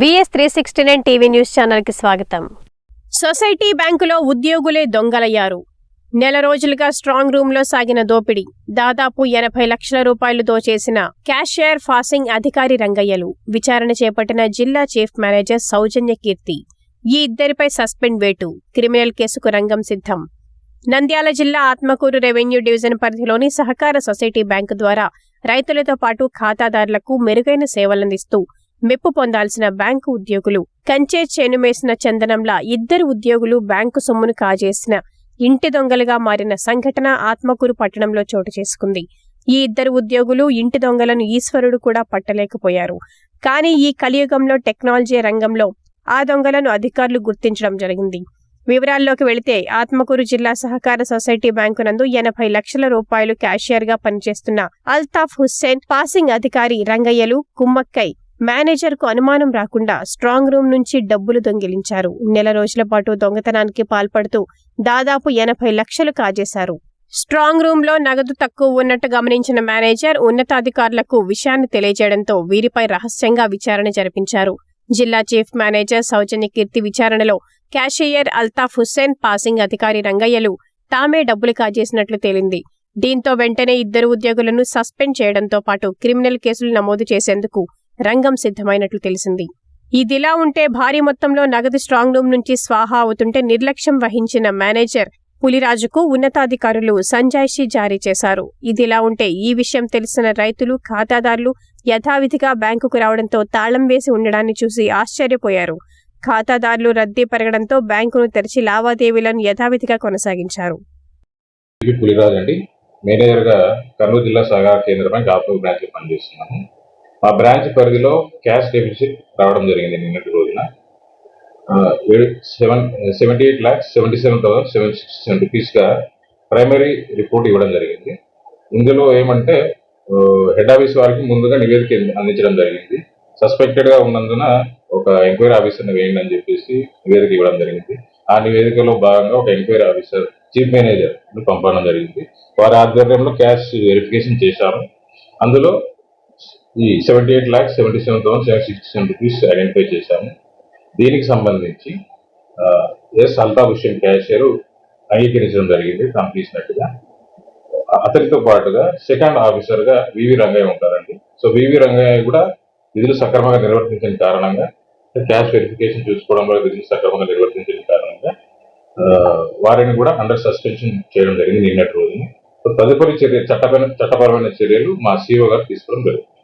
V S three sixty nine TV news ఛానల్కి స్వాగతం. Society బ్యాంకులో ఉద్యోగులే దొంగలయ్యారు. నెల రోజులుగా స్ట్రాంగ్ రూమ్లో సాగిన దోపిడీ దాదాపు ఎనభై లక్షల రూపాయలు దోచేసిన క్యాషియర్ ఫాసింగ్ అధికారి రంగయ్యలు విచారణ చేపట్టిన జిల్లా చీఫ్ మేనేజర్ సౌజన్య కీర్తి ఈ ఇద్దరిపై సస్పెండ్ వేటు క్రిమినల్ కేసుకు రంగం సిద్ధం. నంద్యాల జిల్లా ఆత్మకూరు రెవెన్యూ డివిజన్ పరిధిలోని సహకార సొసైటీ బ్యాంకు ద్వారా రైతులతో పాటు ఖాతాదారులకు మెరుగైన సేవలందిస్తూ మెప్పు పొందాల్సిన బ్యాంకు ఉద్యోగులు. కంచే చేనుమేసిన చందనంలా ఇద్దరు ఉద్యోగులు బ్యాంకు సొమ్మును కాజేసిన ఇంటి దొంగలుగా మారిన సంఘటన ఆత్మకూరు పట్టణంలో చోటు చేసుకుంది. ఈ ఇద్దరు ఉద్యోగులు ఇంటి దొంగలను ఈశ్వరుడు కూడా పట్టలేకపోయారు. కానీ ఈ కలియుగంలో టెక్నాలజీ రంగంలో ఆ దొంగలను అధికారులు గుర్తించడం జరిగింది. వివరాల్లోకి వెళితే ఆత్మకూరు జిల్లా సహకార సొసైటీ బ్యాంకు నందు ఎనభై లక్షల రూపాయలు క్యాషియర్గా పనిచేస్తున్న అల్తాఫ్ హుస్సేన్ పాసింగ్ అధికారి రంగయ్యలు కుమ్మక్కై మేనేజర్కు అనుమానం రాకుండా స్ట్రాంగ్ రూమ్ నుంచి డబ్బులు దొంగిలించారు. నెల రోజుల పాటు దొంగతనానికి పాల్పడుతూ దాదాపు ఎనభై లక్షలు కాజేశారు. స్ట్రాంగ్ రూంలో నగదు తక్కువ ఉన్నట్టు గమనించిన మేనేజర్ ఉన్నతాధికారులకు విషయాన్ని తెలియజేయడంతో వీరిపై రహస్యంగా విచారణ జరిపించారు. జిల్లా చీఫ్ మేనేజర్ సౌజన్య కీర్తి విచారణలో క్యాషియర్ అల్తాఫ్ హుస్సేన్ పాసింగ్ అధికారి రంగయ్యలు తామే డబ్బులు కాజేసినట్లు తేలింది. దీంతో వెంటనే ఇద్దరు ఉద్యోగులను సస్పెండ్ చేయడంతో పాటు క్రిమినల్ కేసులు నమోదు చేసేందుకు రంగం సిద్ధమైనట్లు తెలిసింది. ఇదిలా ఉంటే భారీ మొత్తంలో నగదు స్ట్రాంగ్ రూమ్ నుంచి స్వాహా అవుతుంటే నిర్లక్ష్యం వహించిన మేనేజర్ పులిరాజుకు ఉన్నతాధికారులు సంజాయిషీ జారీ చేశారు. ఇదిలా ఉంటే ఈ విషయం తెలిసిన రైతులు ఖాతాదారులు యథావిధిగా బ్యాంకుకు రావడంతో తాళం వేసి ఉండడాన్ని చూసి ఆశ్చర్యపోయారు. ఖాతాదారులు రద్దీ పెరగడంతో బ్యాంకును తెరిచి లావాదేవీలను యథావిధిగా కొనసాగించారు. పులిరాజు అండి. మేనేజర్గా కర్నూలు జిల్లా సహకార కేంద్ర బ్యాంక్ ఆఫ్ బ్రాంచ్లో పనిచేస్తున్నాను మా బ్రాంచ్ పరిధిలో క్యాష్ డెఫిసిట్ రావడం జరిగింది నిన్నటి రోజున. Seven seventy eight lakhs seventy seven thousand seven sixty seven రూపీస్గా primary report ఇవ్వడం జరిగింది. ఇందులో ఏమంటే హెడ్ ఆఫీస్ వారికి ముందుగా నివేదిక అందించడం జరిగింది. సస్పెక్టెడ్గా ఉన్నందున ఒక ఎంక్వైరీ ఆఫీసర్ని వేయండి అని చెప్పేసి నివేదిక ఇవ్వడం జరిగింది. ఆ నివేదికలో భాగంగా ఒక ఎంక్వైరీ ఆఫీసర్ చీఫ్ మేనేజర్ పంపడం జరిగింది. వారి ఆధ్వర్యంలో క్యాష్ వెరిఫికేషన్ చేశారు. అందులో ఈ seventy eight lakhs seventy seven thousand seven sixty seven rupees identify చేశాము. దీనికి సంబంధించి ఎస్ అల్తా హుషేన్ క్యాషియర్ అంగీకరించడం జరిగింది తాము తీసినట్టుగా అతనితో పాటుగా సెకండ్ ఆఫీసర్గా వివి రంగయ్య ఉంటారండి. సో వివి రంగయ్య కూడా విధులు సక్రమంగా నిర్వర్తించిన కారణంగా క్యాష్ వెరిఫికేషన్ చూసుకోవడంలో విధులు సక్రమంగా నిర్వర్తించిన కారణంగా వారిని కూడా అండర్ సస్పెన్షన్ చేయడం జరిగింది నిన్నటి రోజున. తదుపరి చర్య చట్టపరమైన చట్టపరమైన చర్యలు మా సిఓ గారు తీసుకోవడం జరుగుతుంది